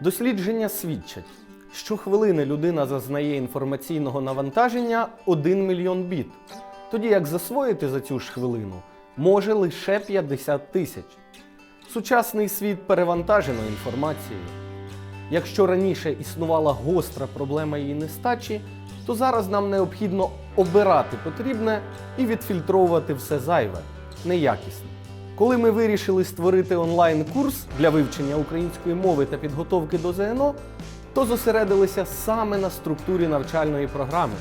Дослідження свідчать, що хвилини людина зазнає інформаційного навантаження 1 мільйон біт, тоді як засвоїти за цю ж хвилину може лише 50 тисяч. Сучасний світ перевантажено інформацією. Якщо раніше існувала гостра проблема її нестачі, то зараз нам необхідно обирати потрібне і відфільтровувати все зайве, неякісне. Коли ми вирішили створити онлайн-курс для вивчення української мови та підготовки до ЗНО, то зосередилися саме на структурі навчальної програми,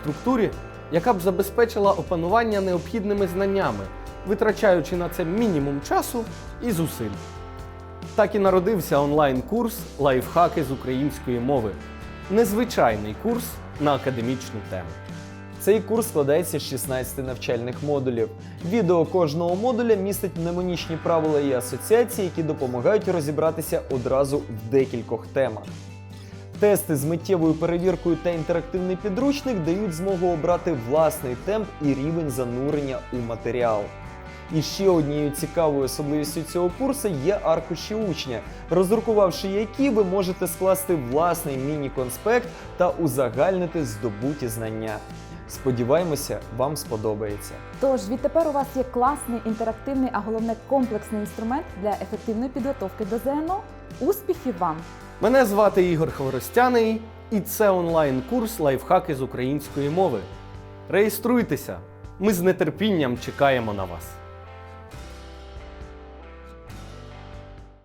структурі, яка б забезпечила опанування необхідними знаннями, витрачаючи на це мінімум часу і зусиль. Так і народився онлайн-курс Лайфхаки з української мови. Незвичайний курс на академічну тему. Цей курс складається з 16 навчальних модулів. Відео кожного модуля містить мнемонічні правила і асоціації, які допомагають розібратися одразу в декількох темах. Тести з миттєвою перевіркою та інтерактивний підручник дають змогу обрати власний темп і рівень занурення у матеріал. І ще однією цікавою особливістю цього курсу є аркуші учня, роздрукувавши які ви можете скласти власний міні-конспект та узагальнити здобуті знання. Сподіваємося, вам сподобається. Тож відтепер у вас є класний інтерактивний, а головне комплексний інструмент для ефективної підготовки до ЗНО. Успіхів вам! Мене звати Ігор Хворостяний, і це онлайн-курс Лайфхаки з української мови. Реєструйтеся! Ми з нетерпінням чекаємо на вас.